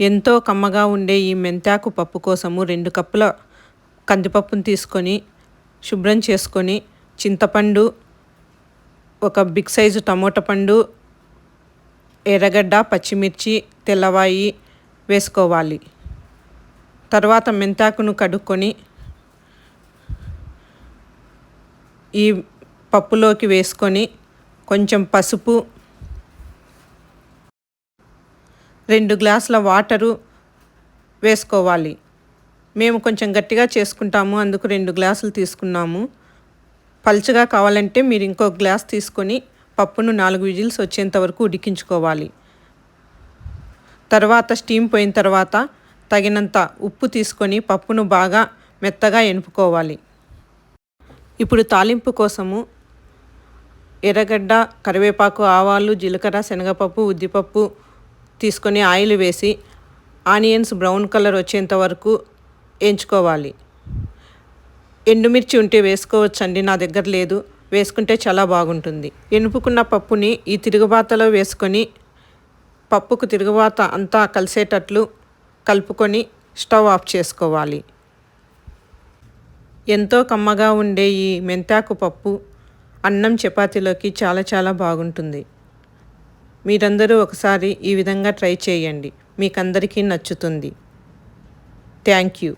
ఎంతో కమ్మగా ఉండే ఈ మెంతాకు పప్పు కోసము రెండు కప్పుల కందిపప్పును తీసుకొని శుభ్రం చేసుకొని చింతపండు ఒక బిగ్ సైజు టమోటా పండు ఎర్రగడ్డ పచ్చిమిర్చి తెల్లవాయి వేసుకోవాలి. తర్వాత మెంతాకును కడుక్కొని ఈ పప్పులోకి వేసుకొని కొంచెం పసుపు రెండు గ్లాసుల వాటరు వేసుకోవాలి. మేము కొంచెం గట్టిగా చేసుకుంటాము అందుకు రెండు గ్లాసులు తీసుకున్నాము. పల్చగా కావాలంటే మీరు ఇంకో గ్లాస్ తీసుకొని పప్పును నాలుగు విజిల్స్ వచ్చేంత వరకు ఉడికించుకోవాలి. తర్వాత స్టీమ్ పోయిన తర్వాత తగినంత ఉప్పు తీసుకొని పప్పును బాగా మెత్తగా ఎనుపుకోవాలి. ఇప్పుడు తాలింపు కోసము ఎర్రగడ్డ కరివేపాకు ఆవాలు జీలకర్ర శనగపప్పు ఉద్దిపప్పు తీసుకొని ఆయిల్ వేసి ఆనియన్స్ బ్రౌన్ కలర్ వచ్చేంత వరకు వేయించుకోవాలి ఎండుమిర్చి ఉంటే వేసుకోవచ్చండి నా దగ్గర లేదు. వేసుకుంటే చాలా బాగుంటుంది. ఎనుపుకున్న పప్పుని ఈ తిరుగుబాతలో వేసుకొని పప్పుకు తిరుగుబాత అంతా కలిసేటట్లు కలుపుకొని స్టవ్ ఆఫ్ చేసుకోవాలి. ఎంతో కమ్మగా ఉండే ఈ మెంతాకు పప్పు అన్నం చపాతీలోకి చాలా చాలా బాగుంటుంది. మీరందరూ ఒకసారి ఈ విధంగా ట్రై చేయండి. మీకు అందరికీ నచ్చుతుంది. Thank you.